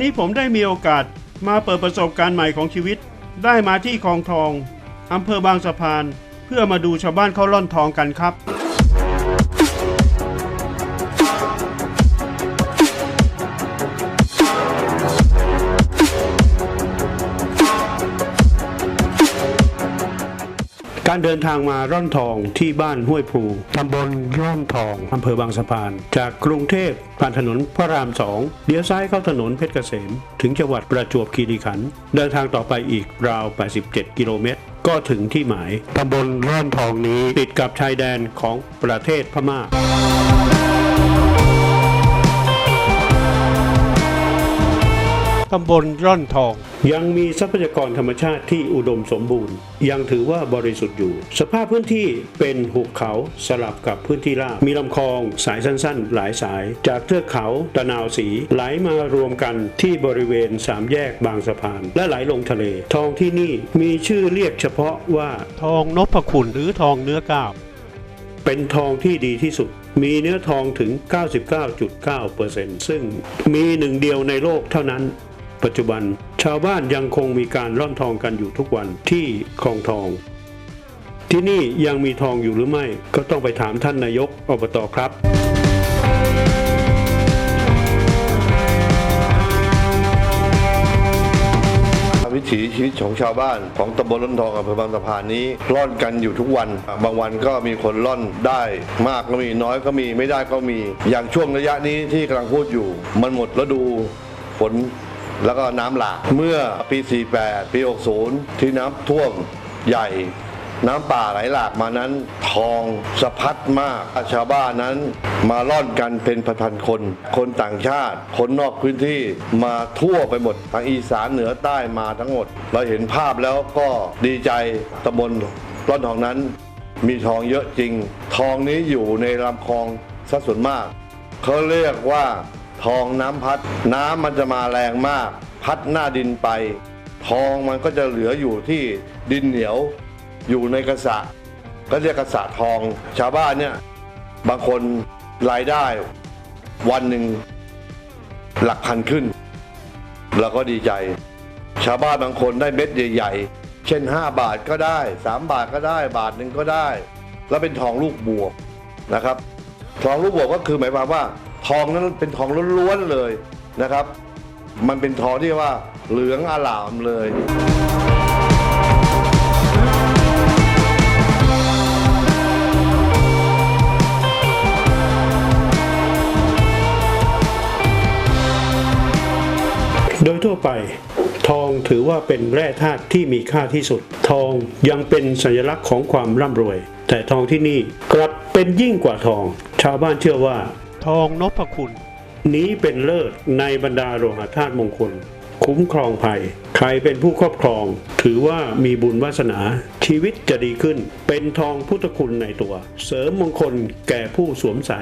นี้ผมได้มีโอกาสมาเปิดประสบการณ์ใหม่ของชีวิต ได้มาที่คลองทองอำเภอบางสะพาน เพื่อมาดูชาวบ้านเขาล่อนทองกันครับ การเดินทางมาร่อนทองที่บ้านห้วยพลูตำบลร่อนทองอำเภอบางสะพาน จากกรุงเทพผ่านถนนพระรามสองเลี้ยวซ้ายเข้าถนนเพชรเกษม ถึงจังหวัดประจวบคีรีขันธ์เดินทางต่อไปอีกราว 87 กิโลเมตร ก็ถึงที่หมายตำบลร่อนทองนี้ติดกับชายแดนของประเทศพม่า ตำบลร่อนทอง ยังมีทรัพยากรธรรมชาติที่อุดมสมบูรณ์ ยังถือว่าบริสุทธิ์อยู่ สภาพพื้นที่เป็นหุบเขาสลับกับพื้นที่ราบมีลำคลองสายสั้นๆ หลายสาย จากเทือกเขาตะนาวสีไหลมารวมกันที่บริเวณสามแยกบางสะพาน และไหลลงทะเล ทองที่นี่มีชื่อเรียกเฉพาะว่าทองนพคุณหรือทองเนื้อก้าวเป็นทองที่ดีที่สุด มีเนื้อทองถึง 99.9%ซึ่งมีหนึ่งเดียวในโลกเท่านั้น ปัจจุบัน ชาวบ้านยังคงมีการร่อนทองกันอยู่ทุกวันที่คลองทอง ที่นี่ยังมีทองอยู่หรือไม่ก็ต้องไปถามท่านนายกอบตครับวิถีชีวิตของชาวบ้านของตำบลล้นทองอำเภอบางสะพานนี้ร่อนกันอยู่ทุกวัน บางวันก็มีคนร่อนได้ มากก็มีน้อยก็มีไม่ได้ก็มี อย่างช่วงระยะนี้ที่กำลังพูดอยู่ มันหมดฤดูฝน แล้วก็น้ำหลากเมื่อปี 48 ปี 60 ที่น้ำท่วมใหญ่น้ำป่าไหลหลากมานั้นทองสะพัดมากชาวบ้านนั้นมาล่อนกันเป็นพันๆคน คนต่างชาติ คนนอกพื้นที่มาทั่วไปหมดทางอีสานเหนือใต้มาทั้งหมด เราเห็นภาพแล้วก็ดีใจตำบลร่อนทองนั้น มีทองเยอะจริง ทองนี้อยู่ในลำคลองซะส่วนมาก เขาเรียกว่า ทองน้ำพัด น้ำมันจะมาแรงมาก พัดหน้าดินไป ทองมันก็จะเหลืออยู่ที่ดินเหนียว อยู่ในกระสะก็เรียกกระสะทอง ชาวบ้านเนี่ยบางคนรายได้วันหนึ่งหลักพันขึ้นเราก็ดีใจ ชาวบ้านบางคนได้เม็ดใหญ่ ๆ เช่น 5 บาทก็ได้ 3 บาทก็ได้ บาทหนึ่งก็ได้ แล้วเป็นทองลูกบวนะครับ ทองลูกบวกก็คือหมายความว่า องนั้นเป็นทองล้วนๆเลยนะครับ มันเป็นทองที่ว่าเหลืองอลามเลย โดยทั่วไป ทองถือว่าเป็นแร่ธาตุที่มีค่าที่สุด ทองยังเป็นสัญลักษณ์ของความร่ำรวย แต่ทองที่นี่กลับเป็นยิ่งกว่าทอง ชาวบ้านเชื่อว่า ทองนพคุณ นี้เป็นเลิศในบรรดาโลหะธาตุมงคล คุ้มครองภัย ใครเป็นผู้ครอบครอง ถือว่ามีบุญวาสนา ชีวิตจะดีขึ้น เป็นทองพุทธคุณในตัว เสริมมงคลแก่ผู้สวมใส่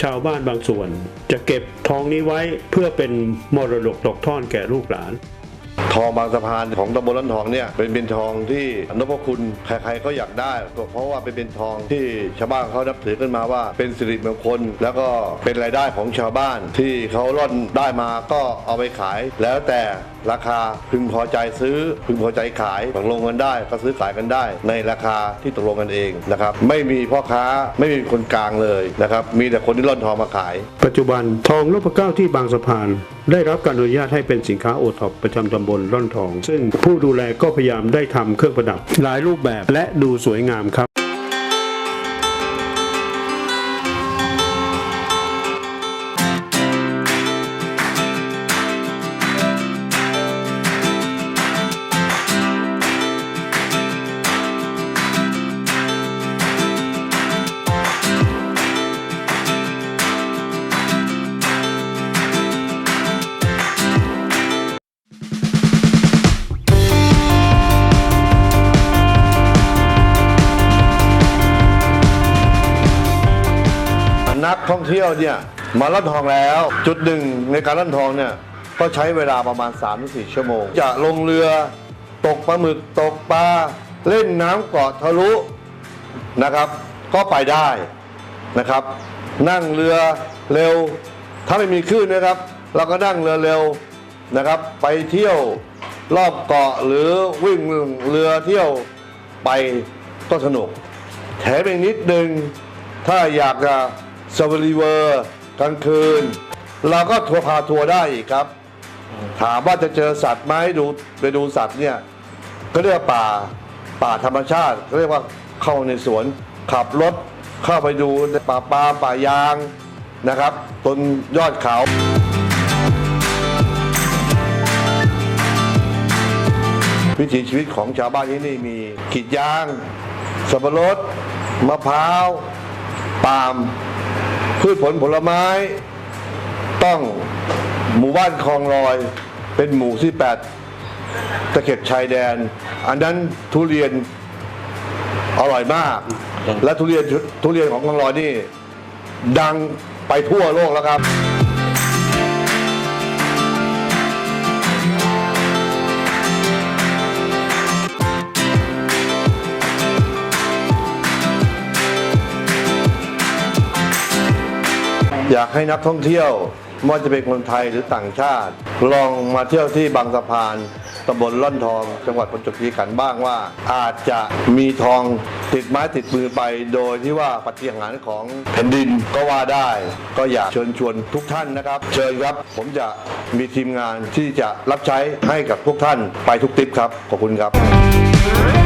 ชาวบ้านบางส่วน จะเก็บทองนี้ไว้เพื่อเป็นมรดกตกทอดแก่ลูกหลาน ทองบางสะพานของตำบลล้านทองเนี่ยเป็นเป็นทองที่นพคุณใครๆก็อยากได้เพราะว่าเป็นเป็นทองที่ชาวบ้านเขานับถือกันมาว่า เป็นสิริมงคล แล้วก็เป็นรายได้ของชาวบ้านที่เขาร่อนได้มาก็เอาไปขาย แล้วแต่ราคาพึงพอใจซื้อพึงพอใจขายตกลงกันได้ก็ซื้อขายกันได้ ในราคาที่ตกลงกันเองนะครับไม่มีพ่อค้าไม่มีคนกลางเลยนะครับมีแต่คนที่ร่อนทองมาขาย ปัจจุบันทองนพเก้าที่บางสะพาน ได้รับการอนุญาตให้เป็นสินค้าโอท็อปประจำตำบลร่อนทอง ซึ่งผู้ดูแลก็พยายามได้ทำเครื่องประดับหลายรูปแบบและดูสวยงามครับ นักท่องเที่ยวเนี่ยมาล่อนทองแล้ว จุดหนึ่งในการล่อนทองเนี่ยก็ใช้เวลาประมาณ 3-4 ชั่วโมง จะลงเรือตกปลาหมึกตกปลาเล่นน้ำเกาะทะลุนะครับ ก็ไปได้นะครับ นั่งเรือเร็ว ถ้าไม่มีคลื่นนะครับ เราก็นั่งเรือเร็วนะครับ ไปเที่ยวรอบเกาะหรือวิ่งเรือเที่ยวไปก็สนุกแถมอีกนิดนึงถ้าอยากจะ สวรีเวอร์กลางคืน เราก็ทัวร์พาทัวร์ได้อีกครับ ถามว่าจะเจอสัตว์ไหมดูไปดูสัตว์เนี่ยก็เรียกว่าป่าป่าธรรมชาติก็เรียกว่าเข้าในสวนขับรถเข้าไปดูในป่าปลาป่ายางนะครับบนยอดเขาวิถีชีวิตของชาวบ้านที่นี่มีกรีดยาง สับปะรด มะพร้าว ปาล์ม พืชผลผลไม้ ต้องหมู่บ้านคลองลอย เป็นหมู่ที่แปดตะเข็บชายแดน อันนั้นทุเรียนอร่อยมาก และทุเรียนทุเรียนของคลองลอยนี่ ดังไปทั่วโลกแล้วครับ อยากให้นักท่องเที่ยวไม่ว่าจะเป็นคนไทยหรือต่างชาติ ลองมาเที่ยวที่บางสะพานตำบลล่อนทอง จังหวัดประจวบคีรีขันธ์บ้างว่า อาจจะมีทองติดไม้ติดมือไป โดยที่ว่าปฏิหารย์ของแผ่นดินก็ว่าได้ ก็อยากเชิญชวนทุกท่านนะครับ เชิญครับ ผมจะมีทีมงานที่จะรับใช้ให้กับพวกท่านไปทุกทริปครับ ขอบคุณครับ